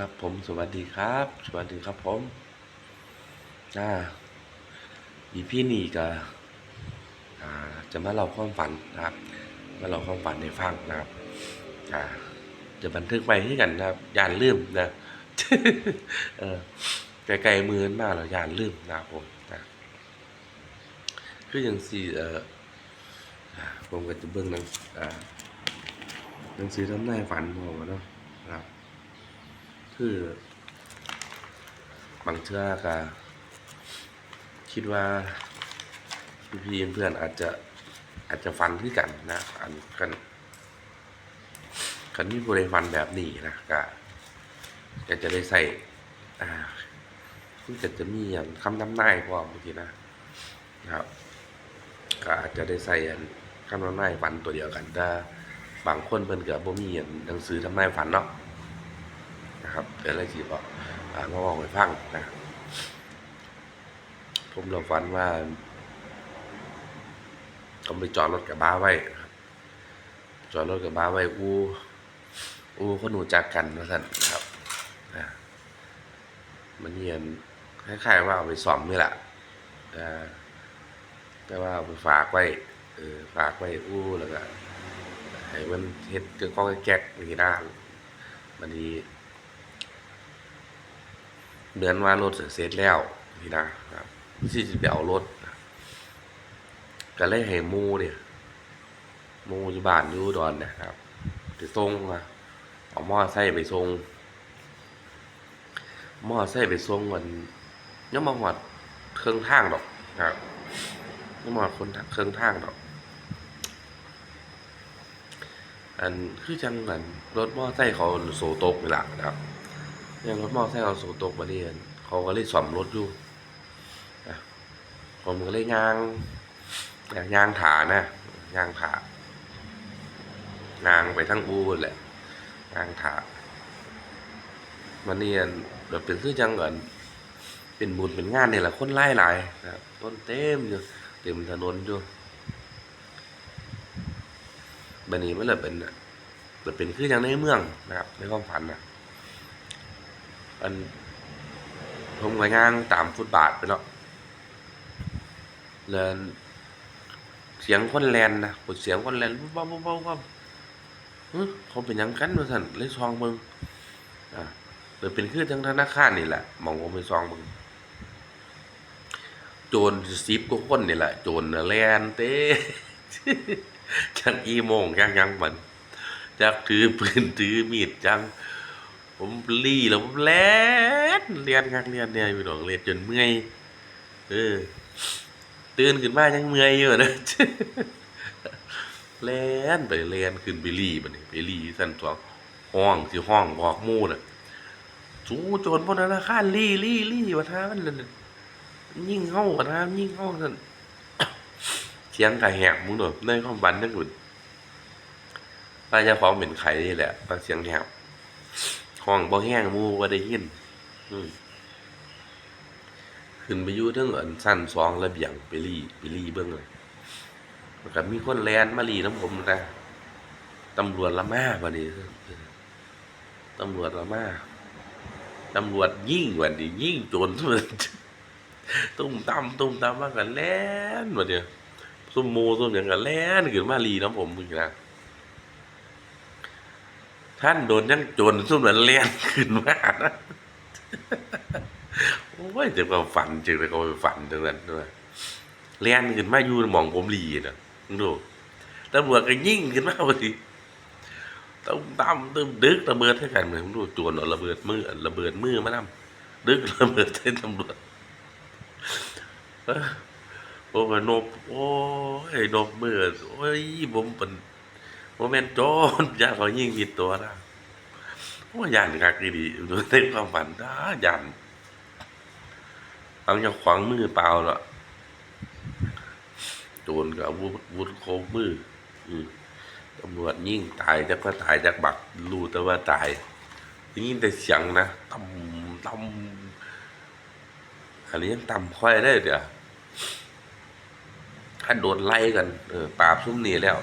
ครับผมสวัสดีครับ สวัสดีครับผมอ่าอีพี่นี่ก็อ่าจะมาเล่าความฝันนะครับ มาเล่าความฝันให้ฟังนะครับอ่าจะบันทึกไปให้กันนะครับยานลืมนะเออไกลๆมือนมากแล้วย่านลืมนะครับผมนะคืออย่างสี่เออผมก็จะเบิ่งหนังอ่าหนังสือทำนายฝันผมอเนาะนะ คือบางเทื่อก็คิดว่าพี่เพื่อนๆอาจจะอาจจะฟันที่กันนะอันกันกันที่ผู้ใดฟันแบบนี้นะก็ก็จะได้ใส่อ่าซึ่งก็จะมีอย่างคำนำนายพร้อมบางทีนะนะครับก็อาจจะได้ใส่อันคำนำนายฟันตัวเดียวกันแต่บางคนเพิ่นก็บ่มีอันหนังสือทำนายฝันเนาะ นะครับเดี๋ยวเลยสิบอกมาบอกให้ฟังนะผมเราฝันว่าผมไปจอดรถกับบ้าไว้ครับ จอดรถกับบ้าไว้อูอูเขาหนูจักกันว่าสั่นนะครับมันเนียนคล้ายๆว่าเอาไปซ่อมนี่แหละแต่ว่าเอาไปฝากไว้เออฝากไว้อู้แล้วก็ให้มันเฮ็ดเกิดข้อแก๊กอย่นี้ได้มันดี เหมือนว่ารถเสร็จแล้วนี่นะครับที่จะไปเอารถก็เลยให้มูเนี่ยมูอยู่บ้านอยู่ดอนนะครับไปส่งมาเอาหม้อไส้ไปส่งหม้อไส้ไปส่งมันยังมาหอดเครื่องทางดอกนะครับยังมาหอดคนเครื่องทางดอก อันคือจังเหมือนรถมอไซค์เขาโสตกนี่แหละนะครับ ยังรถมอไซค์เขาโสตกมาเรียนเขาก็เลยสอมรถอยู่ผมก็เลยยางยางถานะยางถายางไปทั้งอูแหละยางถามาเรียนแบบเป็นคือจังเหมือนเป็นบุญเป็นงานเนี่แหละคนไล่หลายนะต้นเต็มอยู่เต็มถนนอยู่บันนี้มันเลยเป็นแบบเป็นคือจังในเมืองนะครับในความฝันนะ อันผมก็ย่างตามฟุตบาทไปเนาะแล้วเสียงคนแลนนะกดเสียงคนแลนว้าวว้าวว้าวว้าเฮ้ยเขาเป็นยังกันวะสันเลยซองมึงอ่าหรือเป็นคือทางธนาคารนี่แหละมองผมไปซองมึงโจรสิบกว่าคนนี่แหละ โจรน่ะแลนเต้จังอีโมงยังยังมันจักถือปืนถือมีดจัง ผมรีแล้วผมแลนเรียนคักเรียนเนี่ยพี่น้องเรียนจนเมื่อยเออตื่นขึ้นมายังเมื่อยอยู่นะแลนไปเรียนขึ้นไปรีบัดนี้ไปรีสั่นตัวห้องสิห้องบอกมู่น่ะจูโจรบนธนาคารีรีรีว่าท่ามันนั่นยิ่งเฮาว่าท่ายิ่งเฮานั่นเสียงกะแหบมึงเด้อยในความฝันนั่นหุ่นป้าจ้าของเป็นไข่นี่แหละฟังเสียงแหบ ห้องบ่แห้งมู่บ่ได้ยิน อืมขึ้นไปอยู่เทิงอันสั้นสองระเบียงไปรีไปรีเบิ่งเลยมันก็มีคนแลนมารีน้ำผมนะตำรวจละมาบัดนี้ตำรวจละมาตำรวจยิ่งกว่านี้ยิ่งโจรสุดตุ้มตำตุ้มตำมากันแลนบัดเนี้ซุ่มหมู่ซุ่มหยังกันแลนขึ้นมารีน้ำผมมึงนะ ท่านโดนยังโจรซุ่มนั้นเลี้ยนขึ้นมานะโอ้ยเจ็บกับฝันจึงเลยเขาไปฝันตรงนั้นด้วยเลี้ยนขึ้นมาอยู่หมองผมลีนะดูตำรวจก็ยิ่งขึ้นมาพอดีต้องตั้มตึมดึกระเบิดให้กันเหมือนมึงดูจรเอาระเบิดมือระเบิดมือมานํดึกระเบิดให้ตำรวจเอ้อโอ้ยนบโอ้ยนบมือโอ้ยผมเป็น โมเมนโจรยานเขายิ่งผิดตัวนะโอ้ยานคักดีดูในความฝันนะยานเอาจะขวางมือเปล่าเนาะโจรกับวุธวุธโคมมืออืตำรวจยิ่งตายจักว่าตายจักบักรู้แต่ว่าตายยินแต่เสียงนะต่ำต่ำอันนี้ยังต่ำค่อยได้เดี๋ยวถ้าโดนไล่กัน เออปราบซุ่มนี่แล้ว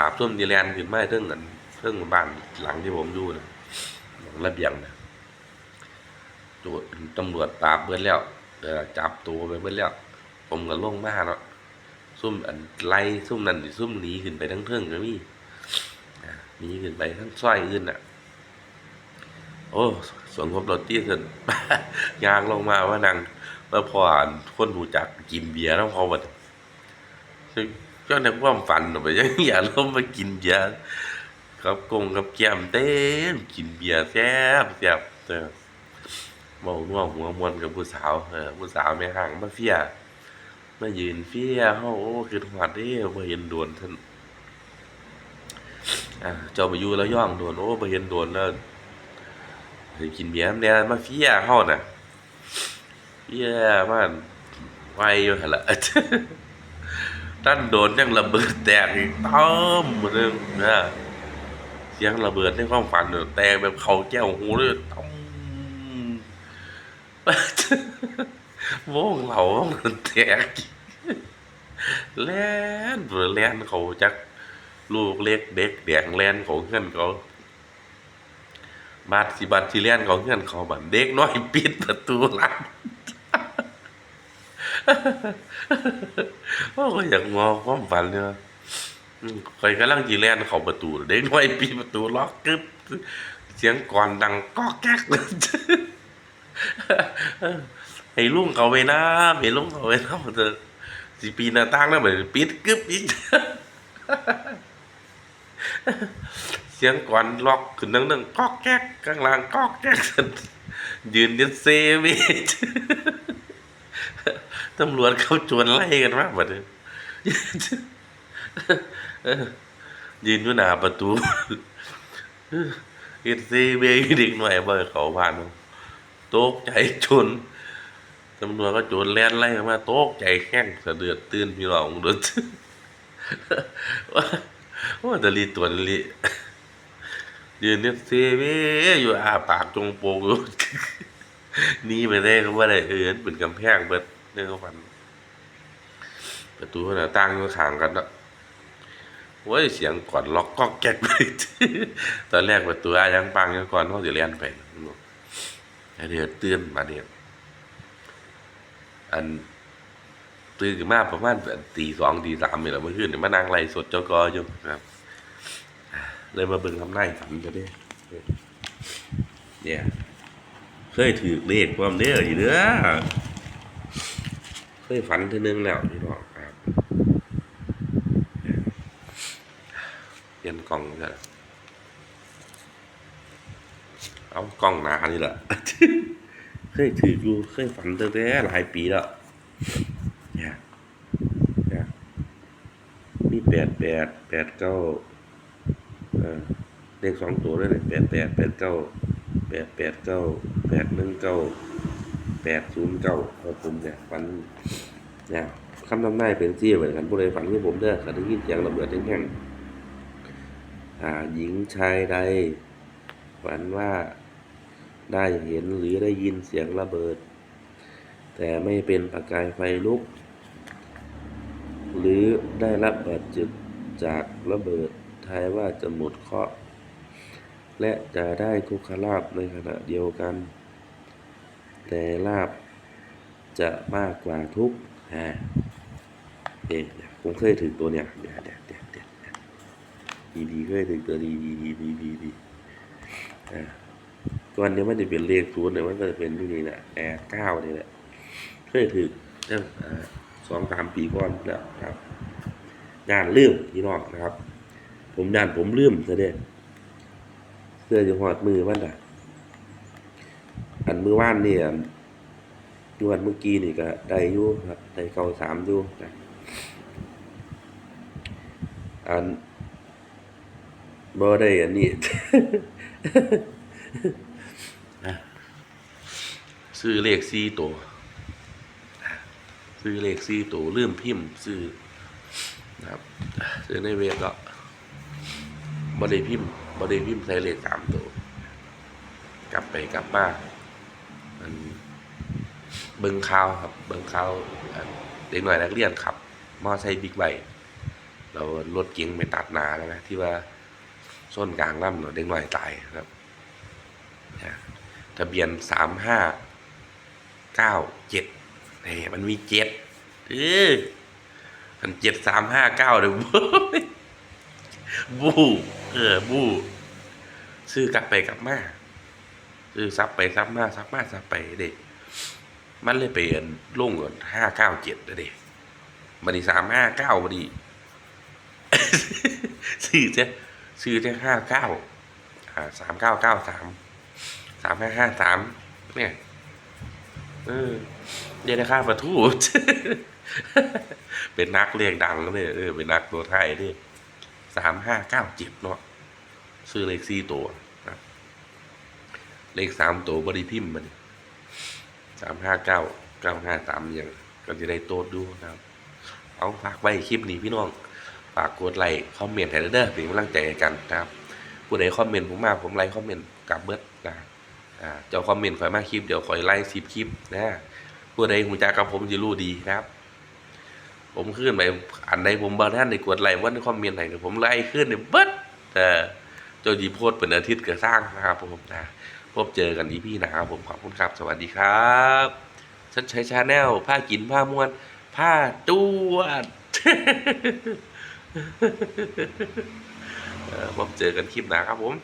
ปราบส้มดีแลนขึ้นมาเรื่องเงินเรื่องบ้านหลังที่ผมอยู่นะหลังระเบียงนะตรวจตำรวจปราบเบิดแล้วจับตัวไปเบิดแล้วผมก็ลงมาเนาะซุ่มอันไล่ซุ่มนั่นซุ่มหนีขึ้นไปทั้งเทิงก็มีอ่าหนีขึ้นไปทั้งซอยอื่นน่ะ โอ้สวนครบรถตี้เสร็จยางลงมาว่านังแล้วพออ่านคนหูจักกินเบียร์แล้วพอหมดซึ่ง ก็ในความฝันออกไปยังอยากลงมากินเบียร์กับกงกับแก้มเต้มกินเบียร์แซ่บแซ่บเออเมาน่วหัวมวนกับผู้สาวเออผู้สาวแม่ห่างมาเฟียมายืนเฟียเฮาโอ้คือหอดเด้บ่เห็นโดนท่านอ่าเจ้ามาอยู่แล้วย่องโดนโอ้บ่เห็นโดนแล้วกินเบียร์เนี่ยมาเฟียเฮาน่ะเฟียมันไวอยู่หั่นล่ะ ตั้นโดนยังระเบิดแตกอีกต้อมหมดเลยนะเสียงระเบิดในความฝันเนี่ยแตกแบบเขาแก้วหูเลยต้อมโว่งเหล่ามันแตกแล่นเบอแล่นเขาจักลูกเล็กเด็กแดงแล่นของเพื่อนเขาบาดสิบาดสิเลียนของเพื่อนเขาบัดเด็กน้อยปิดประตูร้าน โอ้ก็อยากมองความฝันเนี่ยอืมใครกำลังจีเลียนเข้าประตูเด็กน้อยปิดประตูล็อกกึบเสียงก่อนดังก๊อกแก๊กเลยให้ลุงเขาไปนะให้ลุงเขาไปนะมันจะสิปีหน้าต่างแล้วเหมือนปิดกึบอีกเสียงก่อนล็อกขึ้นนั่งนั่งก๊อกแก๊กข้างล่างก๊อกแก๊กยืนยันเซเวช ตำรวจเขาจวนไล่กันมากแบบนี้ยืนอยู่หน้าประตูเฮ็ดเซเวชเด็กหน่อยบ่ให้เขาผ่านตกใจจนตำรวจก็จนแล่นไล่กันมาตกใจแข้งสะเดือดตื่นพี่น้องเดือดว่าแตะลีตัวลียืนเนี่ยเซเวอยู่อาปากจงโปงอยู่หนี่ไปได้ก็ว่าได้เออเป็นกำแพงเบิด เนี่ยเขาฟัน ประตูหน้าต่างอยู่ข้างกันเนาะโว้ยเสียงก่อนล็อกก็แก๊กเลยตอนแรกประตูอายังปังยังก่อนเขาจะเลียนไปอันเดียวเตือนมาเนี่ยอันตื่นขึ้นมาประมาณตีสองตีสามนี่แหละเมื่อคืนนี่มานั่งไล่สดเจ้ากออยู่ครับเลยมาเบิ่งคำนายฝันกันเด้เนี่ย เคยถือเลขความเด้ออยู่เด้อ เคยฝันทีนึงแล้วพี่น้องครับเปลี่ยนกล่องเถอะเอากล้องหนานี่แหละ เคยถืออยู่เคยฝันตั้งแต่หลายปีแล้วเนี่ยเนี่ยมีแปดแปดแปดเก้าเออเลขสองตัวด้วยเลยแปดแปดแปดเก้าแปดแปดเก้าแปดหนึ่งเก้า ปดศูนย์เก้าครับผมเนี่ยฝันเนี่ยคำนำนายเป็นซี่เหมือนกันผู้ใดฝันที่ผมเด้อขันได้ยินเสียงระเบิดแห้งๆอ่าหญิงชายใด ฝันว่าได้เห็นหรือได้ยินเสียงระเบิด แต่ไม่เป็นประกายไฟลุก หรือได้รับบาดเจ็บจากระเบิดทายว่าจะหมดเคราะห์และจะได้ทุกขลาบในขณะเดียวกัน แต่ลาบจะมากกว่าทุกข์ฮะเอ๊ะผมเคยถึงตัวเนี้ยเดี๋ยวเดี๋ยวเดี๋ยวเดี๋ยวดีดีดีเคยถึงตัวดีดีดีดีดีดีอ่าก่อนเนี้มันจะเป็นเลขศูนย์เนี่ยมันก็จะเป็นที่นี่แหละแอร์เก้านี่แหละเคยถึงเรื่องอ่าสองสามปีก่อนแล้วครับงานลืมพี่น้องนะครับ ผมย่านผมลืมซะเด้เสื้อจะหอดมือมันอะ อันมือว่านนี่อันนวดเมื่อกี้นี่ก็ได้อยู่ครับได้เก้าสามอยู่นะอันบ่ได้อันนี้ซื้อเลขสี่ตัวซื้อเลขสี่ตัวลืมพิมพ์ซื้อนะครับซื้อในเว็บก็บ่ได้พิมพ์บ่ได้พิมพ์ใส่เลขสามตัวกลับไปกลับมา เบิงข่าวครับ เบิงข่าวเด็กหน่อยนักเรียนขับมอไซค์บิ๊กไบค์เรารถเก๋งไปตัดหนาแล้วนะที่ว่าส้นกลางลำเนาเด็กหน่อยตายครับทะเบียนสามห้าเก้าเจ็ดนี่มันมีเจ็ดเออมันเจ็ดสามห้าเก้าเลยบูเออบูซื้อกลับไปกลับมาซื้อซับไปซับมาซับมาซับไปเด็ก มันเลยไปอันลงก่อนห้าเก้าเจ็ดเด็กมันดีสามห้าเก้ามันดีซื้อเจ้ซื้อเจ้ห้าเก้าอ่าสามเก้าเก้าสามสามห้าห้าสามเนี่ยเออเดี๋ยวนะครับประทูเป็นนักเรียงดังเลยเออเป็นนักตัวไทยด้วยสามห้าเก้าเจ็ดเนาะซื้อเลขสี่ตัวเลขสามตัวบริพิมพ์มัน สามห้าเก้าเก้าห้าสามอย่างก็จะได้โต๊ดดูนะครับ เอาฝากไว้คลิปนี้พี่น้อง ฝากกดไลค์คอมเมนต์ให้เด้อเป็นกำลังใจกันนะครับผู้ใดคอมเมนต์ผมมาผมไลค์คอมเมนต์กลับเบิร์ดนะอ่าเจ้าคอมเมนต์ข่อยมาคลิปเดี๋ยวข่อยไล่สิบคลิปนะผู้ใดหูจักกับผมจะรู้ดีครับ ผมขึ้นไปอันใดผมบ่ท่านได้กดไลค์ว่าในคอมเมนต์ไหนเนี่ยผมไล่ขึ้นเนี่ยเบิดแต่เจ้าจีโพสต์เป็นอาทิตย์ก็สร้างนะครับผมนะ พบเจอกันอีพี่นะครับผมขอบคุณครับ สวัสดีครับฉันใช้ชาแนลผ้ากินผ้ามวน ผ้าจวดเออพบเจอกันคลิปหน้าครับผม